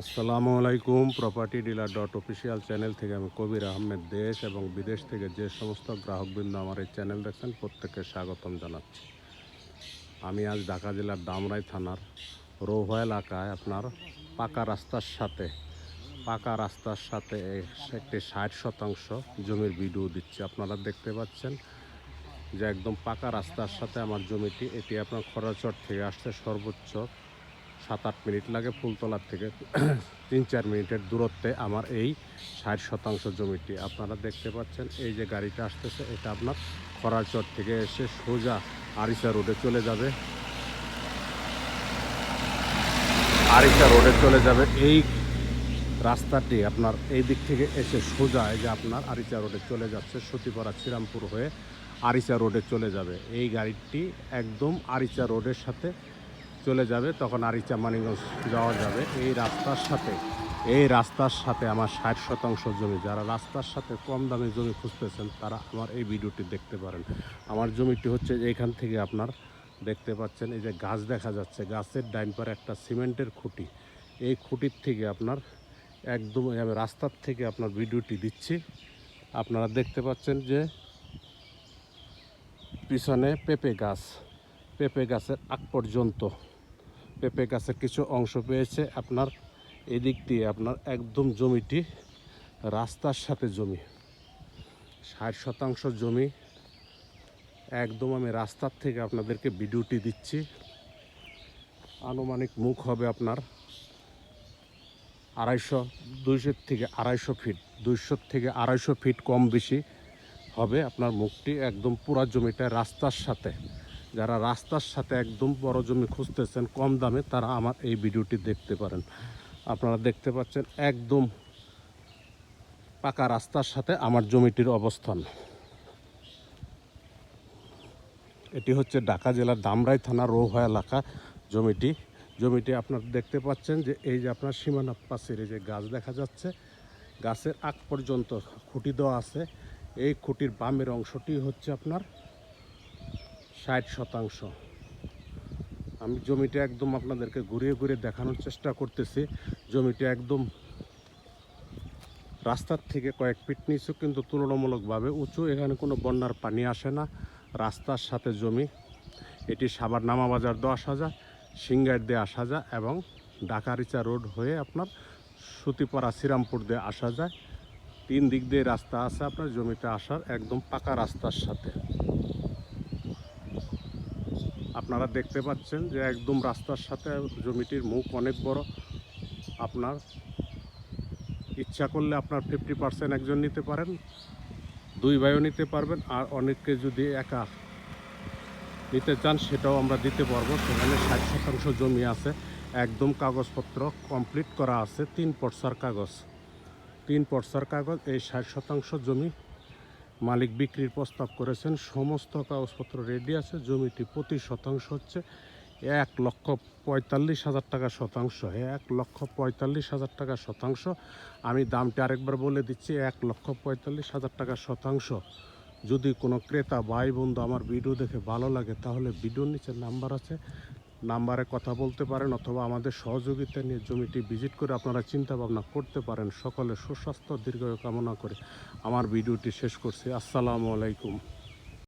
আসসালামু আলাইকুম property dealer dot official channel থেকে আমি কবির আহমেদ, দেশ এবং বিদেশ থেকে যে সমস্ত গ্রাহকবৃন্দ আমার এই চ্যানেল দেখছেন, প্রত্যেককে স্বাগতম জানাচ্ছি। আমি আজ ঢাকা জেলার দামরাই থানার রৌহা এলাকায় আপনার পাকা রাস্তার সাথে, পাকা রাস্তার সাথে একটি ষাট শতাংশ জমির ভিডিও দিচ্ছি। আপনারা দেখতে পাচ্ছেন যে একদম পাকা রাস্তার সাথে আমার জমিটি, এটি আপনার খরচর থেকে আসছে সর্বোচ্চ সাত আট মিনিট লাগে ফুলতলার থেকে। তিন চার মিনিটের দূরত্বে আমার এই ষাট শতাংশ জমিটি। আপনারা দেখতে পাচ্ছেন, এই যে গাড়িটা আসতেছে, এটা আপনার খরাচর থেকে এসে সোজা আরিসা রোডে চলে যাবে। আরিসা রোডে চলে যাবে। এই রাস্তাটি আপনার এই দিক থেকে এসে সোজা এই যে আপনার আরিচা রোডে চলে যাচ্ছে, সতীপাড়া শ্রীরামপুর হয়ে আরিচা রোডে চলে যাবে। এই গাড়িটি একদম আরিচা রোডের সাথে চলে যাবে, তখন আরিচা মানিগঞ্জ যাওয়া যাবে। এই রাস্তার সাথে, এই রাস্তার সাথে আমার ষাট শতাংশ জমি, যারা রাস্তার সাথে কম দামে জমি খুঁজতেছেন, তারা আমার এই ভিডিওটি দেখতে পারেন। আমার জমিটি হচ্ছে এইখান থেকে আপনার দেখতে পাচ্ছেন, এই যে গাছ দেখা যাচ্ছে, গাছের ডাইন পারে একটা সিমেন্টের খুঁটি। এই খুঁটির থেকে আপনার একদম আমি রাস্তার থেকে আপনার ভিডিওটি দিচ্ছি। আপনারা দেখতে পাচ্ছেন যে পিছনে পেঁপে গাছ, পেঁপে গাছের আগ পর্যন্ত পেঁপে গাছের কিছু অংশ পেয়েছে। আপনার এদিক দিয়ে আপনার একদম জমিটি রাস্তার সাথে জমি। ষাট শতাংশ জমি। একদম আমি রাস্তার থেকে আপনাদেরকে ভিডিওটি দিচ্ছি। আনুমানিক মুখ হবে আপনার আড়াইশো, দুইশো থেকে আড়াইশো ফিট। দুইশো থেকে আড়াইশো ফিট কম বেশি হবে আপনার মুখটি একদম পুরা জমিটা রাস্তার সাথে। যারা রাস্তার সাথে একদম বড় জমি খুঁজতেছেন কম দামে, তারা আমার এই ভিডিওটি দেখতে পারেন। আপনারা দেখতে পাচ্ছেন একদম পাকা রাস্তার সাথে আমার জমিটির অবস্থান। এটি হচ্ছে ঢাকা জেলার দামরাই থানা রোহা এলাকা জমিটি। জমিটি আপনার দেখতে পাচ্ছেন যে এই যে আপনার সীমানা পাশের এই যে গাছ দেখা যাচ্ছে, গাছের আগ পর্যন্ত খুঁটি দেওয়া আছে। এই খুঁটির বামের অংশটি হচ্ছে আপনার ষাট শতাংশ। আমি জমিটা একদম আপনাদেরকে ঘুরিয়ে ঘুরিয়ে দেখানোর চেষ্টা করতেছি। জমিটা একদম রাস্তার থেকে কয়েক ফিট নিচু, কিন্তু তুলনামূলকভাবে উঁচু। এখানে কোনো বন্যার পানি আসে না। রাস্তার সাথে জমি। এটি সাবার নামা বাজার দশ হাজার সিঙ্গার দিয়ে আসা যায় এবং ডাকারিচা রোড হয়ে আপনার সুতিপাড়া শ্রীরামপুর দিয়ে আসা যায় তিন দিক দিয়ে রাস্তা আছে আপনার, জমিতে আসার একদম পাকা রাস্তার সাথে। আপনারা দেখতে পাচ্ছেন যে একদম রাস্তার সাথে জমিটির মুখ অনেক বড়। আপনার ইচ্ছা করলে আপনার ফিফটি পার্সেন্ট একজন নিতে পারেন, দুই ভাইও নিতে পারবেন, আর অনেককে যদি একা নিতে চান সেটাও আমরা দিতে পারব। সেখানে ষাট শতাংশ জমি আছে, একদম কাগজপত্র কমপ্লিট করা আছে, তিন পর্সার কাগজ। তিন পর্সার কাগজ, এই ষাট শতাংশ জমি মালিক বিক্রির প্রস্তাব করেছেন, সমস্ত কাগজপত্র রেডি আছে, জমিটি প্রতি শতাংশ হচ্ছে এক লক্ষ পঁয়তাল্লিশ হাজার টাকা শতাংশ। এক লক্ষ পঁয়তাল্লিশ হাজার টাকা শতাংশ। আমি দামটি আরেকবার বলে দিচ্ছি, এক লক্ষ পঁয়তাল্লিশ হাজার টাকা শতাংশ। যদি কোনো ক্রেতা, ভাই, বন্ধু আমার ভিডিও দেখে ভালো লাগে, তাহলে ভিডিওর নিচে নাম্বার আছে। নাম্বারে কথা বলতে পারেন অথবা আমাদের সহযোগিতা নিয়ে জমিটি ভিজিট করে আপনারা চিন্তা ভাবনা করতে পারেন। সকলে সুস্বাস্থ্য, দীর্ঘায়ু কামনা করে আমার ভিডিওটি শেষ করছি। আসসালামু আলাইকুম।